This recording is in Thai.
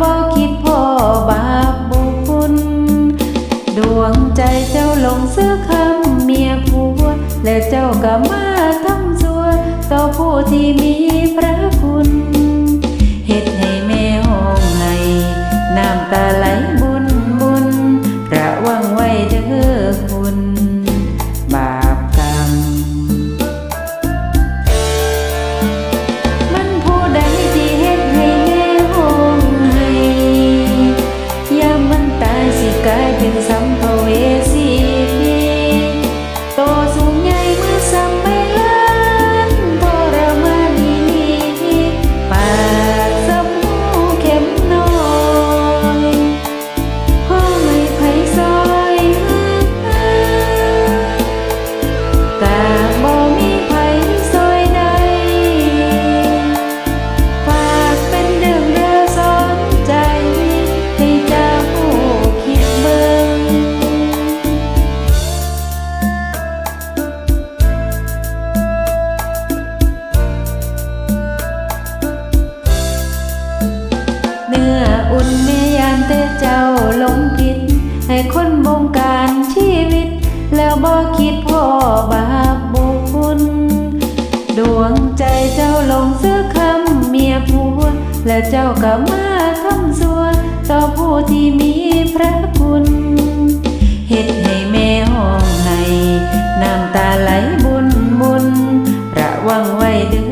บ่คิดพ่อบาปบุคุณ ดวงใจเจ้าลงซื้อคำเมียผัว และเจ้าก็มาทำซัวต่อผู้ที่มี ให้คนบงการชีวิต แล้วบ่คิดพ่อบาปบุญดวงใจเจ้าลงซื้อคำเมียผัว และเจ้าก็มาทำส่วนต่อผู้ที่มีพระคุณเฮ็ดให้แม่ห้องให้น้ำตาไหลบุญบุญระวังไว้เด้อ